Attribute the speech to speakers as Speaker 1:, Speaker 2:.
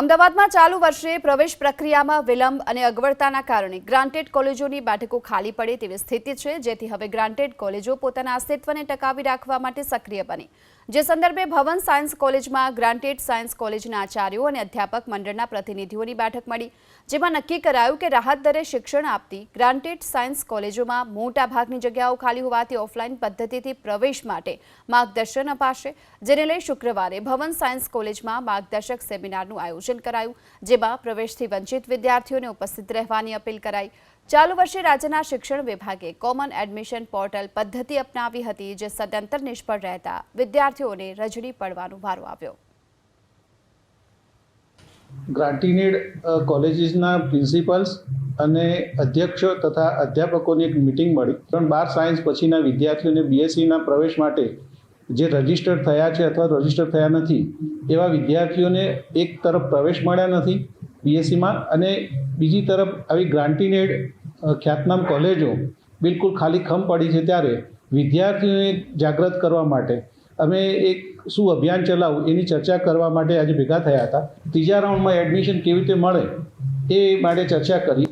Speaker 1: અમદાવાદમાં ચાલુ વર્ષે પ્રવેશ પ્રક્રિયામાં વિલંબ અને અગવડતાના કારણે ગ્રાન્ટેડ કોલેજોની બેઠકો ખાલી પડે તેવી સ્થિતિ છે, જેથી હવે ગ્રાન્ટેડ કોલેજો પોતાના અસ્તિત્વને ટકાવી રાખવા માટે સક્રિય બની. જે સંદર્ભે ભવન સાયન્સ કોલેજમાં ગ્રાન્ટેડ સાયન્સ કોલેજના આચાર્યો અને અધ્યાપક મંડળના પ્રતિનિધિઓની બેઠક મળી, જેમાં નક્કી કરાયું કે રાહત દરે શિક્ષણ આપતી ગ્રાન્ટેડ સાયન્સ કોલેજોમાં મોટા ભાગની જગ્યાઓ ખાલી હોવાથી ઓફલાઈન પદ્ધતિથી પ્રવેશ માટે માર્ગદર્શન અપાશે, જેને લઈ શુક્રવારે ભવન સાયન્સ કોલેજમાં માર્ગદર્શક સેમિનારનું આયોજન કરાયું, જેમાં પ્રવેશથી વંચિત વિદ્યાર્થીઓને ઉપસ્થિત રહેવાની અપીલ કરાઈ. ચાલુ વર્ષે રાજ્યના શિક્ષણ વિભાગે કોમન એડમિશન પોર્ટલ પદ્ધતિ અપનાવી હતી, જે સદંતર નિષ્ફળ રહેતા વિદ્યાર્થીઓને રજડી પડવાનો વારો આવ્યો.
Speaker 2: ગ્રાન્ટીનેડ કોલેજીસના પ્રિન્સિપલ્સ અને અધ્યક્ષો તથા અધ્યાપકોની એક મિટિંગ મળી. ત્રણ બાર સાયન્સ પછીના વિદ્યાર્થીઓને બીએસસીના પ્રવેશ માટે જે રજિસ્ટર થયા છે અથવા રજિસ્ટર થયા નથી, એવા વિદ્યાર્થીઓને એક તરફ પ્રવેશ મળ્યા નથી બીએસસીમાં અને બીજી તરફ આવી ગ્રાન્ટીનેડ ખ્યાતનામ કોલેજો બિલકુલ ખાલી ખમ પડી છે ત્યારે વિદ્યાર્થીઓને જાગૃત કરવા માટે. અમે એક શું અભિયાન ચલાવવું એની ચર્ચા કરવા માટે આજે ભેગા થયા હતા. ત્રીજા રાઉન્ડમાં એડમિશન કેવી રીતે મળે એ માટે ચર્ચા કરી.